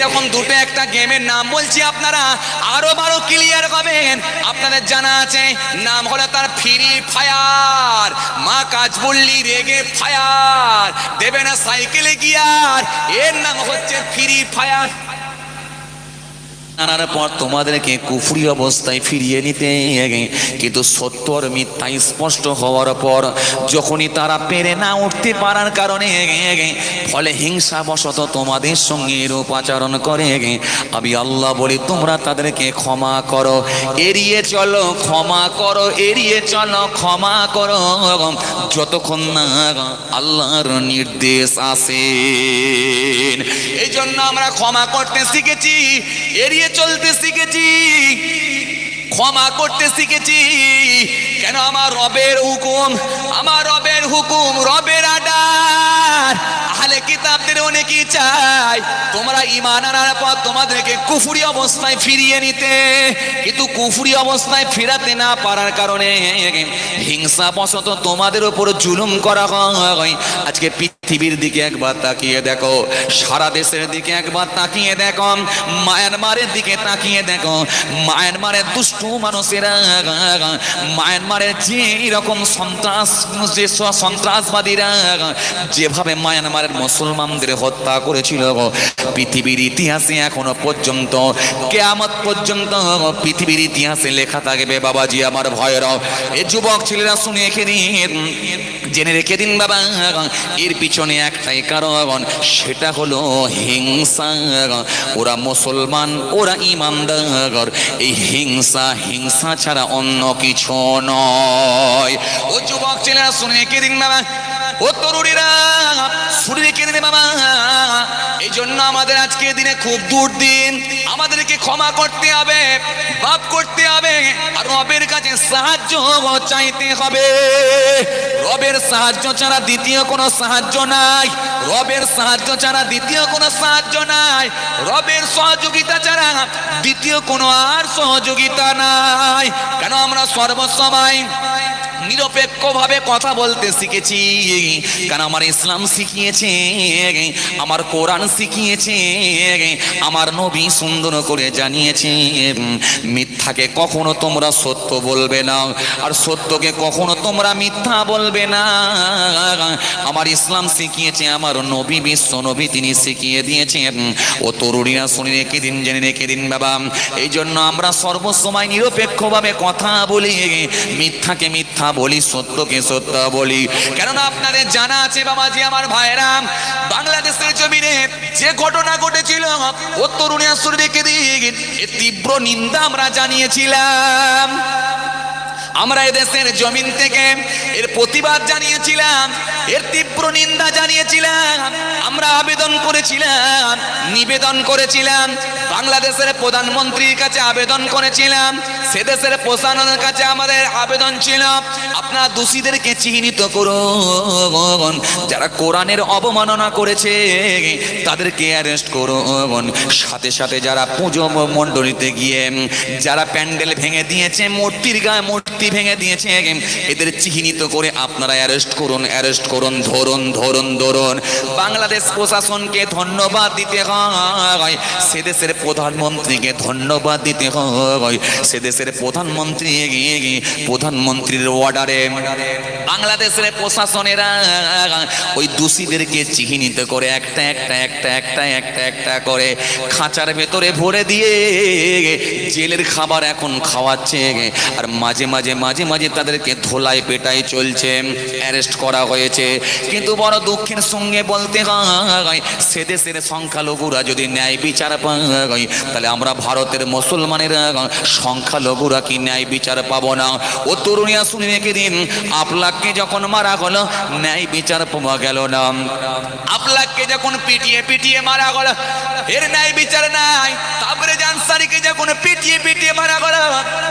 এরকম দুটো একটা গেমের নাম বলছি আপনারা। আরও বারো ক্লিয়ার পাবেন। আপনাদের জানা আছে, নাম হলো তার ফ্রি ফায়ার মা কাজ বললি রেগে ফায়ার দেবে না সাইকেলে গিয়ার। এর নাম হচ্ছে ফ্রি ফায়ার আনার পর তোমাদেরকে কুফরি অবস্থায় ফিরিয়ে নিতে কিন্তু সত্য আর মিথ্যা স্পষ্ট হওয়ার পর যখনই তারা পেরে না উঠতে পারার কারণে ফলে হিংসা বশত তোমাদের সঙ্গে এরূপ আচরণ করে। আমি আল্লাহ বলি, তোমরা তাদেরকে ক্ষমা করো, এড়িয়ে চলো, ক্ষমা করো, এড়িয়ে চলো, ক্ষমা করো। যতক্ষণ না আল্লাহর নির্দেশ আসে। এই জন্য আমরা ক্ষমা করতে শিখেছি, এড়িয়ে চলতে শিখেছি, ক্ষমা করতে শিখেছি। কেন আমার রবের হুকুম, আমার রবের হুকুম, রবের আডার আহলে কিতাবদের অনেকেই চাই তোমরা ইমান আনার পর তোমাদেরকে কুফুরি অবস্থায় ফিরিয়ে নিতে। কিন্তু কুফুরি অবস্থায় ফেরাতে না পারার কারণে হিংসা বশত তোমাদের উপর জুলুম করা হয়। আজকে পৃথিবীর দিকে একবার তাকিয়ে দেখো, সারা দেশের দিকে একবার তাকিয়ে দেখো, মায়ানমারের দিকে তাকিয়ে দেখো, মায়ানমারের দুষ্টু মানুষেরা, মায়ানমারের যে রকম সন্ত্রাস, যে সব সন্ত্রাসবাদীরা, যেভাবে মায়ানমারের মুসলমানদের হত্যা করেছিল পৃথিবীর ইতিহাসে এখনও পর্যন্ত, কেয়ামত পর্যন্ত পৃথিবীর ইতিহাসে লেখা থাকবে, বাবাজি আমার ভয়ের, এ যুবক ছেলেরা শুনে রেখে দিন জেনে রেখে দিন বাবা। এর পিছনে একটাই কারণ, সেটা হলো হিংসা। ওরা মুসলমান, ওরা ইমানদার। এই হিংসা হিংসা ছাড়া অন্য কিছু নয়। ও যুবক ছেলেরা, শুনে রেখে দিন বাবা। ও তরুণীরা, শুনে রেখে দিন বাবা। এই জন্য আমাদের আজকে দিনে খুব দুর্দিন। আমাদেরকে ক্ষমা করতে হবে বাপ করতে হবে, আর রবের কাছে সাহায্য চাইতে হবে। রবের সাহায্য ছাড়া দ্বিতীয় কোনো সাহায্য নাই, রবের সাহায্য ছাড়া দ্বিতীয় কোনো সাহায্য নাই, রবের সহযোগিতা ছাড়া দ্বিতীয় কোনো আর সহযোগিতা নাই। কেন আমরা সর্বসময় নিরপেক্ষভাবে কথা বলতে শিখেছি। কারণ আমার ইসলাম শিখিয়েছে, আমার কোরআন শিখিয়েছে, আমার নবী সুন্দর করে জানিয়েছে, মিথ্যাকে কখনো তোমরা সত্য বলবে না, আর সত্যকে কখনো তোমরা মিথ্যা বলবে না। আমার ইসলাম শিখিয়েছে, আমার নবী, বিশ্ব নবী তিনি শিখিয়ে দিয়েছেন। ও তরুণীরা শুনে রেখে দিন, জেনে রেখে দিন বাবা। এই জন্য আমরা সর্বসময় নিরপেক্ষভাবে কথা বলি, মিথ্যাকে মিথ্যা বলি, সত্যকে সত্য বলি। কেননা আপনাদের জানা আছে বাবা বাবাজি, আমার ভাইরাম বাংলাদেশের জমিনে যে ঘটনা ঘটেছিল, ও তরুণী এ তীব্র নিন্দা আমরা জানিয়েছিলাম। আমরা এদেশের জমিন থেকে এর প্রতিবাদ জানিয়েছিলাম, এর তীব্র নিন্দা জানিয়েছিলাম, আমরা আবেদন করেছিলাম, নিবেদন করেছিলাম, বাংলাদেশের প্রধানমন্ত্রীর কাছে আবেদন করেছিলাম, সে দেশের প্রশাসনের কাছে আমাদের আবেদন ছিল। আপনারা দোষীদেরকে চিহ্নিত করুন, যারা কোরআনের অবমাননা করেছে, তাদেরকে অ্যারেস্ট করুন। সাথে সাথে যারা পুজো মণ্ডলীতে গিয়ে, যারা প্যান্ডেল ভেঙে দিয়েছে, মূর্তির গায়ে মূর্তি ভেঙে দিয়েছে, এদের চিহ্নিত করে আপনারা অ্যারেস্ট করুন অ্যারেস্ট করুন, ধরুন ধরুন ধরুন। বাংলাদেশ প্রশাসনকে ধন্যবাদ দিতে হয়। সে দেশের প্রধানমন্ত্রীকে ধন্যবাদ দিতে হয়। সে দেশের প্রধানমন্ত্রী প্রধানমন্ত্রীর অর্ডারে বাংলাদেশের প্রশাসনেরা ওই দোষীদেরকে চিহ্নিত করে একটা একটা একটা একটা একটা একটা করে খাঁচার ভেতরে ভরে দিয়ে জেলের খাবার এখন খাওয়াচ্ছে। আর মাঝে মাঝে মাঝে মাঝে তাদেরকে ধোলাই পেটাই চলছে। অ্যারেস্ট করা হয়েছে। কিন্তু বড় দুঃখের সঙ্গে বলতে হয়, সে দেশের সংখ্যালঘুরা যদি ন্যায় বিচার পায়, তাহলে আমরা ভারতের মুসলমানের সংখ্যালঘুরা কি ন্যায় বিচার পাবো না? ও তরুণিয়া শুনে রেখে দিন আপলাককে যখন মারা হলো ন্যায় বিচার পাওয়া গেল না। আপলাককে যখন পিটিয়ে পিটিয়ে মারা হলো এর ন্যায় বিচার নাই। তারপরে জানসারিকে যখন পিটিয়ে পিটিয়ে মারা গেল,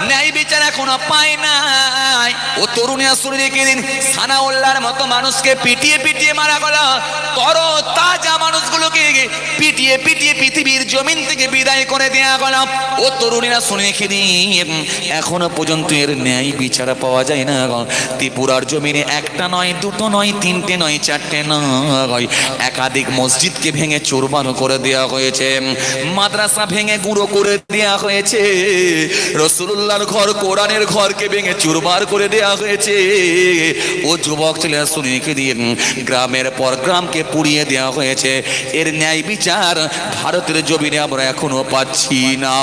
ন্যায় বিচার এখনও পায় নাই। ও তরুণিয়া স্ত্রীকে দিন সানাউল্লাহর মতো মানুষকে পিটিয়ে পিটিয়ে মারা গলা। তর তাজা পিটিয়ে পিটিয়ে পৃথিবীর জমিন থেকে বিদায় করে দেয়া গেল। ও তরুণীরা শুনে রেখে দিন এখনও পর্যন্ত এর ন্যায় বিচার পাওয়া যায় না ত্রিপুরার জমিনে একটা নয়, দুটো নয়, তিনটে নয়, চারটে নয়। একাধিক মসজিদকে ভেঙে চোরবান করে দেওয়া হয়েছে। মাদ্রাসা ভেঙে গুঁড়ো করে দেওয়া হয়েছে। রসুল্লাহর ঘর, কোরআনের ঘরকে ভেঙে চুরমার করে দেওয়া হয়েছে। ও যুবক ছেলেরা শুনে রেখে দিন গ্রামের পর গ্রামকে পুড়িয়ে দেওয়া হয়েছে। এর ন্যায় বিচার ভারতের জমিনে আমরা এখনও পাচ্ছি না।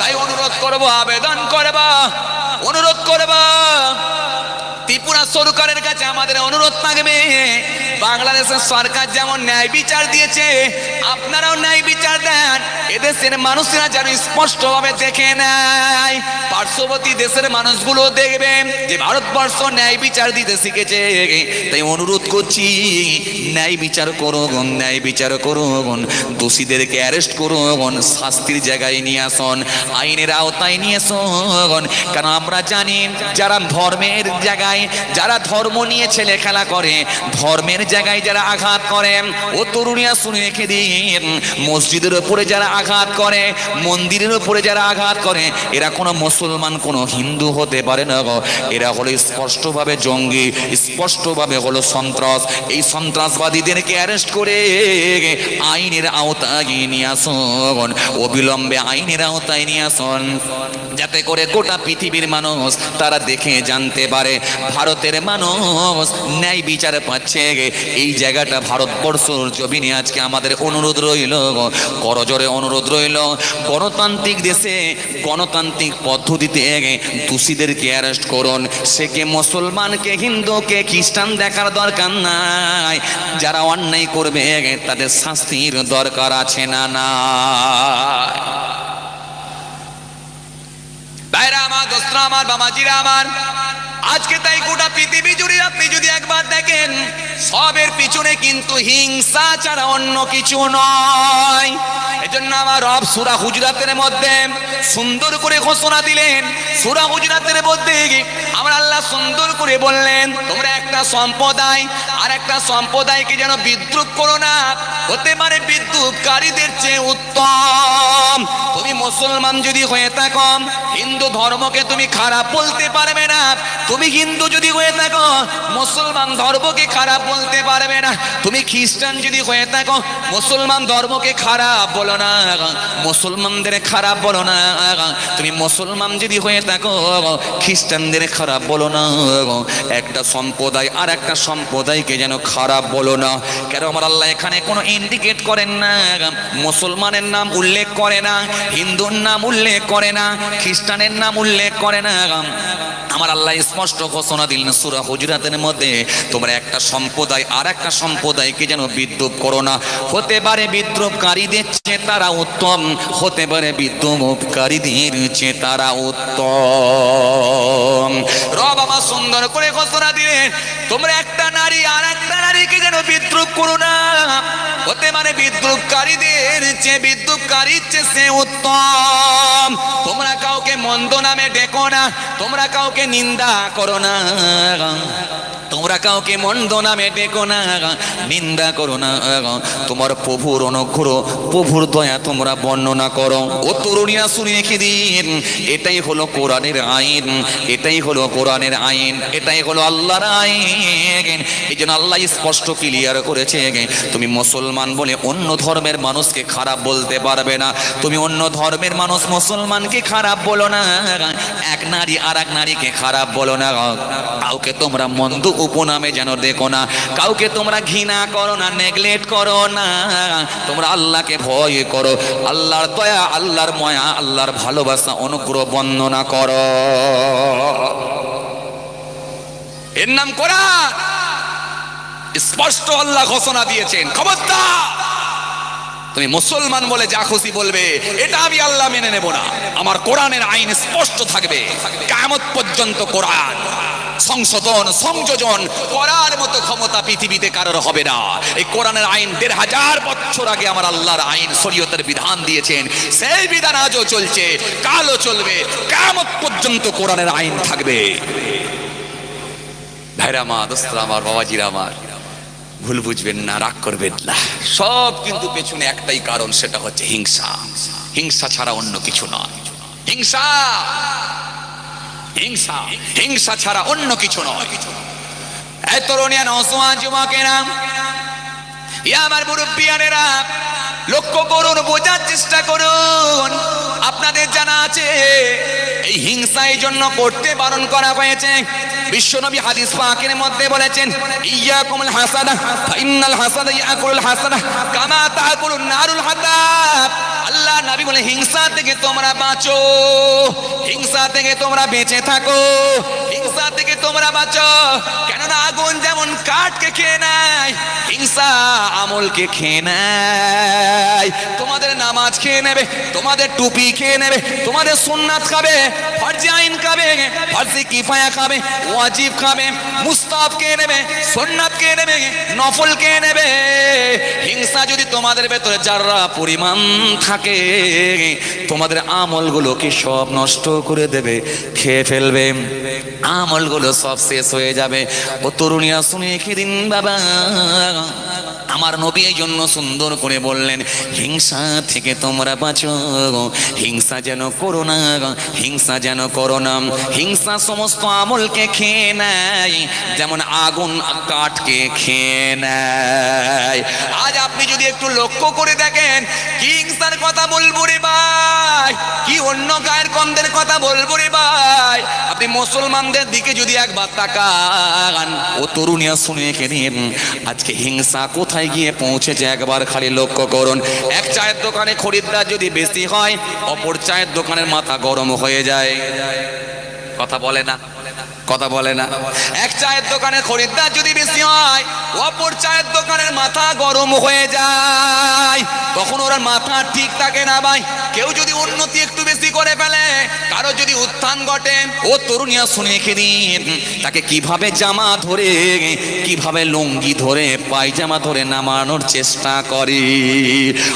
তাই অনুরোধ করব, আবেদন করবা, অনুরোধ করবা। ত্রিপুরা সরকারের কাছে আমাদের অনুরোধ থাকবে, বাংলাদেশের সরকার যেমন ন্যায় বিচার দিয়েছে, আপনারাও ন্যায় বিচার দেন, এদেশের মানুষেরা যেন স্পষ্টভাবে দেখে নেয়। পার্শ্ববর্তী দেশের মানুষগুলো দেখবে যে ভারতবর্ষ ন্যায় বিচার দিতে শিখেছে। তাই অনুরোধ করছি, ন্যায় বিচার করুন ন্যায় বিচার করুন দোষীদেরকে অ্যারেস্ট করুন শাস্তির জায়গায় নিয়ে আসুন, আইনের আওতায় নিয়ে আসুন। কারণ আমরা জানি, যারা ধর্মের জায়গায়, যারা ধর্ম নিয়ে ছেলে খেলা করে, ধর্মের জায়গায় যারা আঘাত করে, ও তরুণিয়া শুনে রেখে দিন, মসজিদের উপরে যারা আঘাত করে, মন্দিরের উপরে যারা আঘাত করে, এরা কোনো মুসলমান কোনো হিন্দু হতে পারে না গো। এরা হলো স্পষ্টভাবে জঙ্গি, স্পষ্টভাবে হলো সন্ত্রাস। এই সন্ত্রাসবাদীদেরকে অ্যারেস্ট করে? আইনের আওতায় নিয়ে আসুন, অবিলম্বে আইনের আওতায় নিয়ে আসুন। যাতে করে গোটা পৃথিবীর মানুষ তারা দেখে জানতে পারে, ভারতের মানুষ ন্যায় বিচার পাচ্ছে এই জায়গাটা ভারতবর্ষর জমিনে আজকে আমাদের অনুরোধ রইল করজোরে অনুরোধ রইল, গণতান্ত্রিক দেশে গণতান্ত্রিক পদ্ধতিতে দোষীদেরকে অ্যারেস্ট করুন। সে কে মুসলমানকে হিন্দুকে খ্রিস্টান দেখার দরকার নাই। যারা অন্যায় করবে তাদের শাস্তির দরকার আছে না না ভাইরা আমার, দোস্তরা আমার, বাবাজিরা আমার আজকে তাই গোটা পৃথিবী জুড়ে আপনি যদি একবার দেখেন, সবের পিছনে কিন্তু হিংসা ছাড়া অন্য কিছু নয়। এজন্য আমার রব সুরা হুজরাতের মধ্যে সুন্দর করে ঘোষণা দিলেন। সুরা হুজরাতের মধ্যে আমার আল্লাহ সুন্দর করে বললেন, তোমরা একটা সম্প্রদায় আর একটা সম্প্রদায়কে যেন বিদ্রুপ করো না। হতে পারে বিদ্রুপকারীদের চেয়ে উত্তম। তুমি মুসলমান যদি হয়ে থাকো, হিন্দু ধর্মকে তুমি খারাপ বলতে পারবে না। তুমি হিন্দু যদি হয়ে থাকো, মুসলমান ধর্মকে খারাপ বলতে পারবে না। তুমি খ্রিস্টান যদি হয়ে থাকো, মুসলমান ধর্মকে খারাপ বলো না। মুসলমানদের খারাপ বলো না। তুমি মুসলমান যদি হয়ে থাকো, খ্রিস্টানদের খারাপ বলো না। একটা সম্প্রদায় আর একটা সম্প্রদায়কে যেন খারাপ বলো না। কেন আমার আল্লাহ এখানে কোনো ইন্ডিকেট করেন না? মুসলমানের নাম উল্লেখ করে না, হিন্দুর নাম উল্লেখ করে না, খ্রিস্টানের নাম উল্লেখ করে না। আমার আল্লাহ স্পষ্ট ঘোষণা দিলেন সুরা হুজরাতের মধ্যে, তোমরা একটা সম্প্রদায় আর একটা সম্প্রদায়কে যেন বিদ্রুপ করো না। হতে পারে বিদ্রুপকারীদের চেয়ে তারা উত্তম, হতে পারে বিদ্রুপকারীদের চেয়ে তারা উত্তম। রব আমার সুন্দর করে ঘোষণা দিলেন, তোমরা একটা নারী আর একটা বিদ্রুপ করো না। হতে মানে বিদ্রুপকারীদের যে বিদ্রুপকারীর চেয়ে সে উত্তম। তোমরা কাউকে মন্দ নামে ডেকো না, তোমরা কাউকে নিন্দা করো না। তোমরা কাউকে মন্দ নামে ডেকো না, নিন্দা করো না। তোমার প্রভুর অনুগ্রহ, প্রভুর দয়া তোমরা বর্ণনা করো। ও তরুণীরা শুনে রেখে দিন, এটাই হলো কোরআনের আইন, এটাই হলো কোরআনের আইন, এটাই হলো আল্লাহর আইন। এই জন্য আল্লাহ স্পষ্ট ক্লিয়ার করেছে তুমি মুসলমান বলে অন্য ধর্মের মানুষকে খারাপ বলতে পারবে না। তুমি অন্য ধর্মের মানুষ মুসলমানকে খারাপ বলো না। এক নারী আর এক নারীকে খারাপ বলো না। কাউকে তোমরা মন্দ উপনামে যেন দেখো না। কাউকে তোমরা ঘৃণা করো না নেগলেক্ট করো না। তোমরা আল্লাহকে ভয় করো। আল্লাহর দয়া, আল্লাহর ময়া, আল্লাহর ভালোবাসা, অনুগ্রহ বন্দনা করো। এর নাম কোরআন। স্পষ্ট আল্লাহ ঘোষণা দিয়েছেন। খবরদার। তুমি মুসলমান বলে যা খুশি বলবে, এটা আমি আল্লাহ মেনে নেব না। আমার কোরআনের আইন স্পষ্ট থাকবে। কামত পর্যন্ত কোরআন। সংশোধন, সংযোজন করার মতো ক্ষমতা পৃথিবীতে কারোর হবে না। এই কোরআনের আইন দেড় হাজার বছর আগে আমার আল্লাহর আইন, শরীয়তের বিধান দিয়েছেন। সেই বিধান আজও চলছে, কালও চলবে কামত পর্যন্ত কোরআনের আইন থাকবে। ভাইরা মা দোস্তরা আমার, বাবাজিরা আমার, ভুল বুঝবেন না, রাগ করবেন না। সব কিন্তু পেছনে একটাই কারণ, সেটা হচ্ছে হিংসা। হিংসা ছাড়া অন্য কিছু নয়। হিংসা হিংসা হিংসা ছাড়া অন্য কিছু আমার লক্ষ্য করুন, বোঝার চেষ্টা করুন। আপনাদের জানা আছে, এই হিংসা এই জন্য করতে বারণ করা হয়েছে। বিশ্বনবী হাদিস পাকের মধ্যে বলেছেন, ইয়াকুমুল হাসাদা ফাইনাল হাসাদা ইয়াকুলুল হাসাদা, কামা তাকুলুন নারুল হাতাব আল্লাহ নবী বলে হিংসা থেকে তোমরা বাঁচো হিংসা থেকে তোমরা বেঁচে থাকো। হিংসা থেকে তোমরা বাঁচো। কেননা আগুন যেমন কাঠকে খেয়ে নেয়, হিংসা আমলকে খেয়ে নেয়। তোমাদের নামাজ খেয়ে নেবে, তোমাদের টুপি খেয়ে নেবে, তোমাদের সুন্নাত খাবে, ফরজি আইন খাবে, ফরজি কিফায়া খাবে, ওয়াজিব খাবে মুস্তাফ খেয়ে নেবে, সুন্নাত খেয়ে নেবে, নফল খেয়ে নেবে। হিংসা যদি তোমাদের ভেতরে যারা পরিমাণ থাকে, তোমাদের আমলগুলোকে সব নষ্ট করে দেবে, খেয়ে ফেলবে। আমলগুলো সব শেষ হয়ে যাবে। ও তরুণীরা শুনে দিন বাবা। আমার নবী এই জন্য সুন্দর করে বললেন, হিংসা থেকে তোমরা বাঁচো হিংসা যেন করো না হিংসা যেন করো না। হিংসা সমস্ত আমলকে খেয়ে নেয়, যেমন আগুন কাঠকে খেয়ে নেয়। আজ আপনি যদি একটু লক্ষ্য করে দেখেন, কি হিংসার কথা বলব রে ভাই, কি অন্য গায়ের কমদের কথা বলব রে ভাই। আপনি মুসলমানদের দিকে যদি একবার তাকান, ও তরুণিয়া শুনে রেখে আজকে হিংসা কোথায় গিয়ে পৌঁছেছে? একবার খালি লক্ষ্য করুন। এক চায়ের দোকানে খরিদ্দার যদি বেশি হয়, অপর চায়ের দোকানের মাথা গরম হয়ে যায়। কথা বলে না। কথা বলে না। এক চায়ের দোকানে খরিদ্দার যদি বেশি হয়, অপর চায়ের দোকানের মাথা গরম হয়ে যায়। তখন ওরা মাথা ঠিক থাকে না ভাই। কেউ যদি উন্নতি করে ফেলে। কারও যদি উত্থান ঘটে, ও তরুণিয়া শুনে রেখে দিন। তাকে কীভাবে জামা ধরে, কীভাবে লুঙ্গি ধরে, পায়জামা ধরে নামানোর চেষ্টা করে।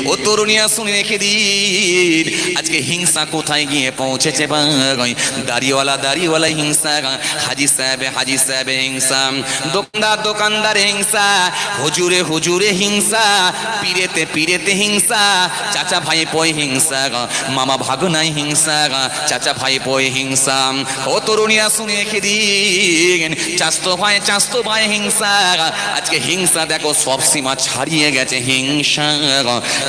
ও তরুণিয়া শুনে রেখে দিন। আজকে হিংসা কোথায় গিয়ে পৌঁছেছে দাড়িওয়ালা দাড়িওয়ালা হিংসা। হাজি সাহেবে হাজি সাহেবে হিংসা। দোকানদার দোকানদার হিংসা। হুজুরে হুজুরে হিংসা। পীরেতে পীরেতে হিংসা। চাচা ভাই, পয় হিংসা। মামা ভাগনাই হিংসা। চাচা ভাই পয় হিংসা। ও তরুণীরা শুনে রেখে দিন। চাস্তো ভাই চাস্তো ভাই হিংসা। আজকে হিংসা দেখো, সব সীমা ছাড়িয়ে গেছে হিংসা।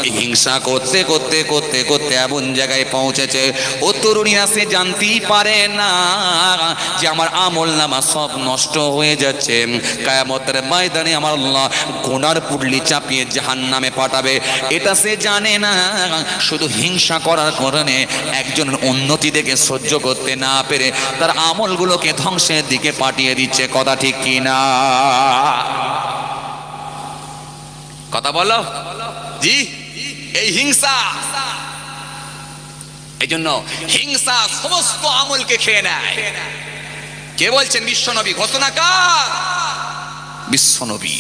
হিংসা করতে করতে করতে করতে এমন জায়গায় পৌঁছেছে। ও তরুণীরা সে জানতেই পারে না যে আমার আমল নামা সব নষ্ট হয়ে যাচ্ছে। কায়ামতের ময়দানে আমার আল্লাহ গোনার পুডলি চাপিয়ে জাহান নামে পাঠাবে। এটা সে জানে না। শুধু হিংসা করার কারণে একজনের উন্নতি দেখে সহ্য করতে না পেরে তার আমলগুলোকে ধ্বংসের দিকে পাঠিয়ে দিচ্ছে, কথা ঠিক কি না কথা বলো। জি, এই হিংসা। এই জন্য হিংসা সমস্ত আমলকে খেয়ে নেয়। কে বলছেন বিশ্বনবী? ঘোষণা কার? বিশ্বনবী।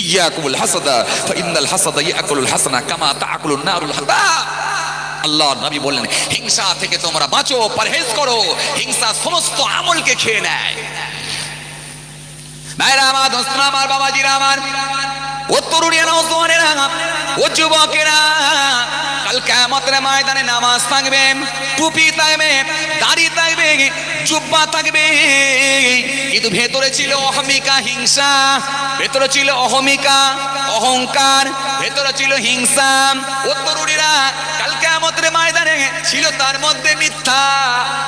ইয়াকুল হাসাদা ফাইনাল হাসাদা ইয়াকুলুল হাসানা কামা তাকুলুন নারুল হাদা আল্লাহ নবী বললেন, হিংসা থেকে তোমরা বাঁচো, পরহেজ করো, হিংসা সমস্ত আমলকে খেয়ে নেয়। ভাইরা আমার দোস্তরা আমার, বাবাজিরা আমার, ও তরুণিয়া নৌজওয়ানেরা ও যুবকেরা, কাল ময়দানে নামাজ থাকবে, টুপি থাকবে, দাড়ি থাকবে, জুব্বা থাকবে। কিন্তু ভেতরে ছিল অহমিকা হিংসা, ভেতরে ছিল অহমিকা, অহংকার, ভেতরে ছিল হিংসা। ও তরুণীরা ছিল তার মধ্যে মিথ্যা,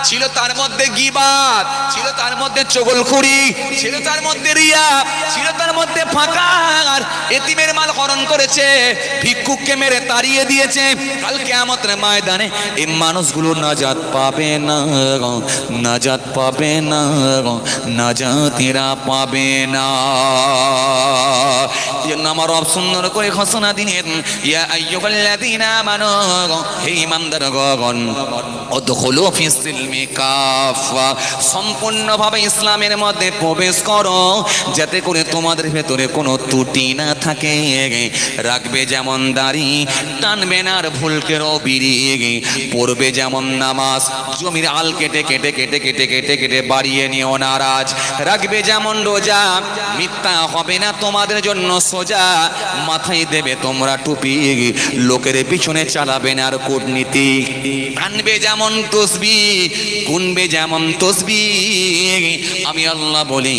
ছিল তার মধ্যে গিবাদ, ছিল তার মধ্যে চগলখুরি, ছিল তার মধ্যে রিয়া, ছিল তার মধ্যে ফাঁকা এতিমের মাল হরণ করেছে, ভিক্ষুককে মেরে তাড়িয়ে দিয়েছে। কাল কেয়ামতের ময়দানে এই মানুষগুলো নাজাত পাবে না নাজাত পাবে না নাজাতিরা পাবে না। জন্য আমার সুন্দর করে ঘোষণা দিলেন, ইয়া আইয়ুহাল্লাযীনা আমানু হে ঈমানদার গণ অদখলু ফি সিলমি কাফা। সম্পূর্ণভাবে ইসলামের মধ্যে প্রবেশ করো, যাতে করে তোমাদের ভেতরে কোনো ত্রুটি না থাকে। রাখবে যেমন দাড়ি, টানবে না আর ভুলকেরও বিড়িয়ে পড়বে যেমন নামাজ, জমির আল কেটে কেটে কেটে কেটে কেটে কেটে বাড়িয়ে নিও নারাজ। রাখবে যেমন রোজা, মিথ্যা হবে না তোমাদের জন্য সোজা। মাথায় দেবে তোমরা টুপি, লোকের পিছনে চালাবে না আর কূটনীতি। আনবে যেমন তসবি, গুনবে যেমন তসবি। আমি আল্লাহ বলি,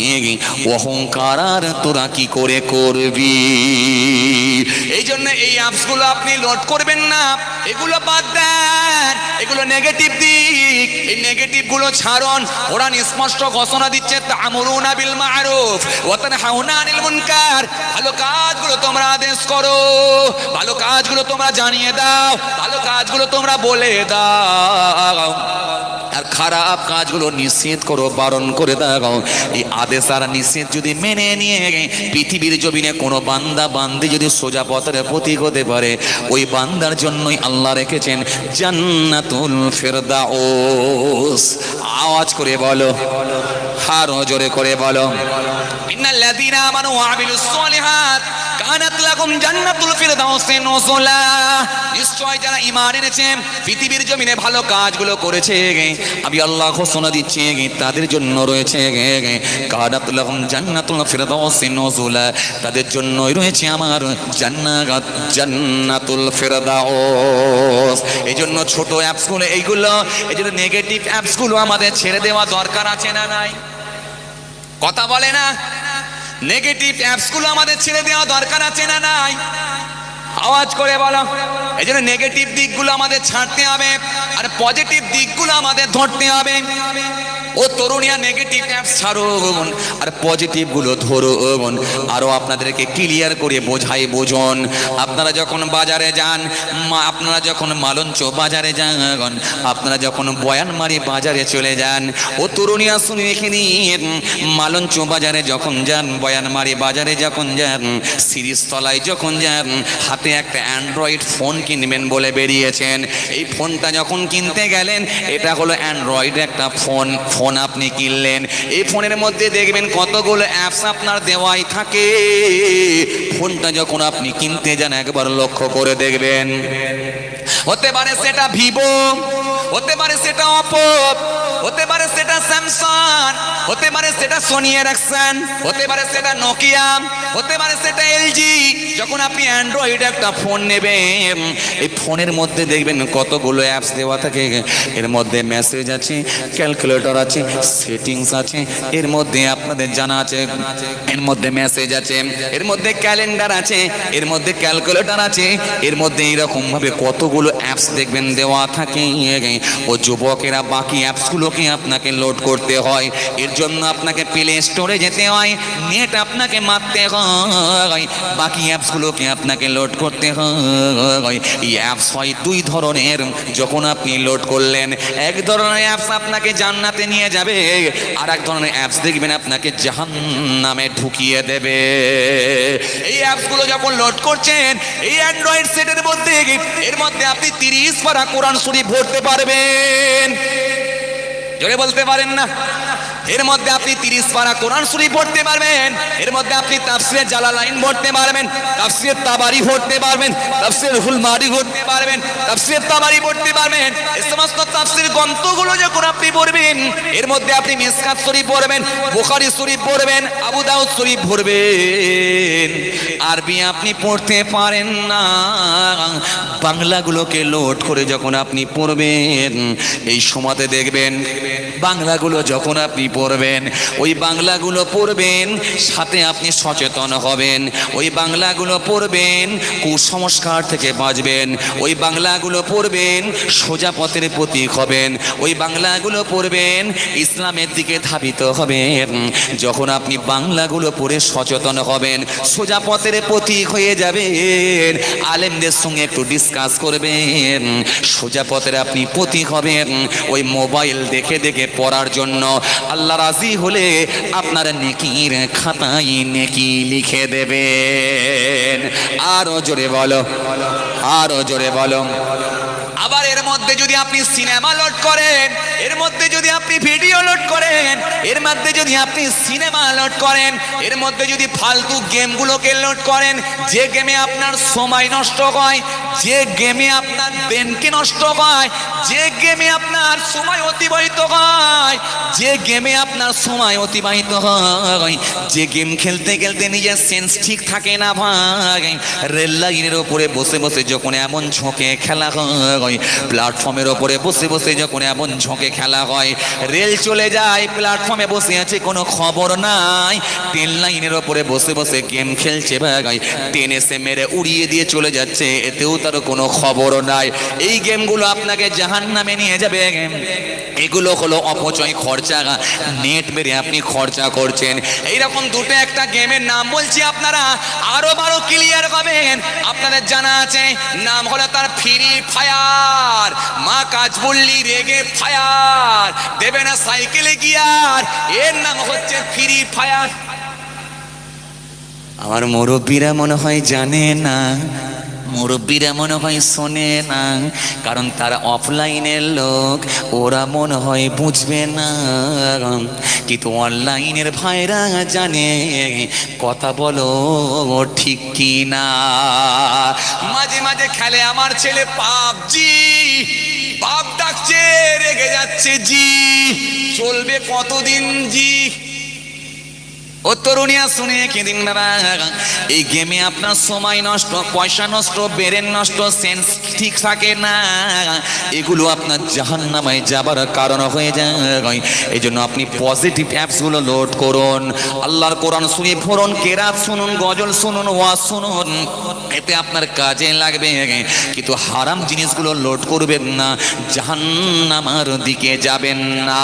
অহংকার আর তোরা কি করে করবি? এই জন্য এই অ্যাপসগুলো আপনি লোড করবেন না। এগুলো বাদ দেন, এগুলো নেগেটিভ দিক এই নেগেটিভগুলো ছাড়ন। কোরআন স্পষ্ট ঘোষণা দিচ্ছে, তামুরুনা বিল মারুফ, ওয়া তানহাউনা আনিল মুনকার। ভালো কাজগুলো তোমরা আদেশ করো, ভালো কাজগুলো তোমরা জানিয়ে দাও, ভালো কাজগুলো তোমরা বলে দাও। খারাপ কাজগুলো নিশ্চিত করো, বারণ করে দাও। এই আদেশ আর নিশ্চিত যদি মেনে নিয়ে পৃথিবীর জমিনে কোনো বান্দা বান্দি যদি সোজা পথের প্রতীক হতে পারে, ওই বান্দার জন্যই আল্লাহ রেখেছেন জান্নাতুল ফেরদাউস। আওয়াজ করে বলো হারো জোরে করে বলো, ইন্নাল্লাযীনা আমানু ওয়া আমিলুস কানাত জান্নাতুল নিশ্চয় যারা পৃথিবীর জমিনে ভালো কাজগুলো করেছে আমি আল্লাহ দিচ্ছি তাদের জন্য রয়েছে জান্নাতুল তাদের জন্যই রয়েছে আমার জান্নাত, জান্নাতুল এই জন্য ছোট অ্যাপসগুলো, এইগুলো, এই জন্য নেগেটিভ অ্যাপসগুলো আমাদের ছেড়ে দেওয়া দরকার আছে না নাই? কথা বলে না? নেগেটিভ অ্যাপসগুলো আমাদের ছেড়ে দেওয়া দরকার আছে না নাই? আওয়াজ করে বলো। এই জন্য নেগেটিভ দিকগুলো আমাদের ছাড়তে হবে, আর পজিটিভ দিকগুলো আমাদের ধরতে হবে। ও তরুণিয়া নেগেটিভ অ্যাপস ছাড়ুন আর পজিটিভগুলো ধরুন আরও আপনাদেরকে ক্লিয়ার করে বোঝাই বোঝন। আপনারা যখন বাজারে যান আপনারা যখন মালঞ্চ বাজারে যান, আপনারা যখন বয়ানমারি বাজারে চলে যান, ও তরুণিয়া শুনে রেখে নিন মালঞ্চ বাজারে যখন যান বয়ানমারি বাজারে যখন যান সিরিজ তলায় যখন যান, হাতে একটা অ্যান্ড্রয়েড ফোন কিনবেন বলে বেরিয়েছেন। এই ফোনটা যখন কিনতে গেলেন, এটা হলো অ্যান্ড্রয়েড একটা ফোন। ফোন আপনি কিনলেন। এই ফোনের মধ্যে দেখবেন কতগুলো অ্যাপস আপনার দেওয়াই থাকে। ফোনটা যখন আপনি কিনতে যান, একবার লক্ষ্য করে দেখবেন। হতে পারে সেটা ভিভো, হতে পারে সেটা অপো হতে পারে সেটা স্যামসাং, হতে পারে সেটা সোনি এরিকসন হতে পারে সেটা নোকিয়া হতে পারে সেটা এলজি যখন আপনি অ্যান্ড্রয়েড একটা ফোন নেবেন, এই ফোনের মধ্যে দেখবেন কতগুলো অ্যাপস দেওয়া থাকে। এর মধ্যে মেসেজ আছে ক্যালকুলেটর আছে সেটিংস আছে, এর মধ্যে আপনাদের জানা আছে, এর মধ্যে মেসেজ আছে, এর মধ্যে ক্যালেন্ডার আছে, এর মধ্যে ক্যালকুলেটর আছে, এর মধ্যে এইরকম ভাবে কতগুলো অ্যাপস দেখবেন দেওয়া থাকে। ও যুবকেরা বাকি অ্যাপসগুলোকে আপনাকে লোড করতে হয়। এর জন্য আপনাকে প্লে স্টোরে যেতে হয় নেট আপনাকে মারতে হয়। বাকি অ্যাপসগুলোকে আপনাকে লোড করতে হয়। এই অ্যাপস হয় দুই ধরনের। যখন আপনি লোড করলেন, এক ধরনের অ্যাপস আপনাকে জান্নাতে নিয়ে যাবে আর এক ধরনের অ্যাপস দেখবেন আপনাকে জাহান নামে ঢুকিয়ে দেবে। এই অ্যাপসগুলো যখন লোড করছেন, এই অ্যান্ড্রয়েড সেটের মধ্যে, এর মধ্যে আপনি তিরিশ পারা কোরআন শরীফ ভরতে পারবেন। জোরে বলতে পারেন না। এর মধ্যে আপনি তিরিশ পারা কোরআন শরীফ পড়তে পারবেন। এর মধ্যে আপনি তাফসিরের জালালাইন পড়তে পারবেন তাফসিরের তাবারি পড়তে পারবেন, তাফসির হুলমারি পড়তে পারবেন, তাফসির তাবারি পড়তে পারবেন। এই সমস্ত তাফসির গ্রন্থগুলো যখন আপনি পড়বেন, এর মধ্যে আপনি মিসকাত শরীফ পড়বেন, বুখারী শরীফ পড়বেন, আবু দাউদ শরীফ পড়বেন। আরবি আপনি পড়তে পারেন না। বাংলাগুলোকে লোড করে যখন আপনি পড়বেন, এই সময়তে দেখবেন, বাংলাগুলো যখন আপনি পড়বেন, ওই বাংলাগুলো পড়বেন, সাথে আপনি সচেতন হবেন। ওই বাংলাগুলো পড়বেন, কুসংস্কার থেকে বাঁচবেন। ওই বাংলাগুলো পড়বেন, সোজা পথের প্রতীক হবেন। ওই বাংলাগুলো পড়বেন, ইসলামের দিকে ধাবিত হবেন। যখন আপনি বাংলাগুলো পড়ে সচেতন হবেন, সোজা পথের প্রতীক হয়ে যাবেন। আলেমদের সঙ্গে একটু ডিসকাস করবেন। সোজা পথের আপনি প্রতীক হবেন। ওই মোবাইল দেখে দেখে পড়ার জন্য আল্লাহ রাজি হলে আপনার নেকির খাতায় নেকি লিখে দেবেন। আরও জোরে বলো আরও জোরে বলো। আবার এর মধ্যে যদি আপনি সিনেমা লোড করেন, এর মধ্যে যদি আপনি ভিডিও লোড করেন, এর মধ্যে যদি আপনি সিনেমা লোড করেন, এর মধ্যে যদি ফালতু গেমগুলোকে লোড করেন, যে গেমে আপনার সময় নষ্ট হয়, যে গেমে আপনার ব্রেনকে নষ্ট হয়, যে গেমে আপনার সময় অতিবাহিত হয়, যে গেমে আপনার সময় অতিবাহিত হয়, যে গেম খেলতে খেলতে নিজের সেন্স ঠিক থাকে না ভাই। রেল লাইনের ওপরে বসে বসে যখন এমন ঝোঁকে খেলা হয় প্ল্যাটফর্মের ওপরে বসে বসে যখন এমন ঝোঁকে খেলা হয়, রেল চলে যায়, প্ল্যাটফর্মে বসে আছে, কোনো খবর নাই। ট্রেন লাইনের ওপরে বসে বসে গেম খেলছে ভাই। ট্রেন এসে মেরে উড়িয়ে দিয়ে চলে যাচ্ছে, এতেও তার কোনো খবর নাই। এই গেমগুলো আপনাকে জাহান নামে নিয়ে যাবে। এগুলো হলো অপচয় খরচা। নেট মেরে আপনি খরচা করছেন। এইরকম দুটো একটা গেমের নাম বলছি আপনারা, আরও বারো ক্লিয়ার পাবেন। আপনাদের জানা আছে, নাম হলো তার ফ্রি ফায়ার, মা কাজ বললি রেগে ফায়ার, দেবে না সাইকেলে গিয়ার, এর নাম হচ্ছে ফ্রি ফায়ার। আমার মুরব্বীরা মনে হয় জানে না মুরব্বীরা মনে হয় শোনে না, কারণ তারা অফলাইনের লোক, ওরা মনে হয় বুঝবে না। কিন্তু অনলাইনের ভাইরা জানে, কথা বলো ঠিক কি না মাঝে মাঝে খেলে আমার ছেলে পাবজি বাপ ডাকছে, রেগে যাচ্ছে জি। চলবে কতদিন জি? ও তরুণিয়া শুনে কেদিন বাবা এই গেমে আপনার সময় নষ্ট, পয়সা নষ্ট, বেরেন নষ্ট সেন্স ঠিক থাকে না। এগুলো আপনার জাহান নামায় যাবার কারণ হয়ে যায়। এই জন্য আপনি পজিটিভ অ্যাপসগুলো লোড করুন। আল্লাহর কোরআন শুনে ফোরন কেরাত শুনুন, গজল শুনুন, ওয়াজ শুনুন। এতে আপনার কাজে লাগবে। কিন্তু হারাম জিনিসগুলো লোড করবেন না, জাহান্নামার দিকে যাবেন না।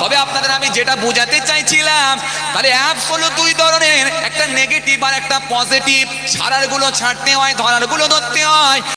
তবে আপনাদের আমি যেটা বোঝাতে চাইছিলাম তাহলে অ্যাপস হলো দুই ধরনের, একটা নেগেটিভ আর একটা পজিটিভ ছাড়ারগুলো ছাড়তে হয় ধরারগুলো ধরতে হয়।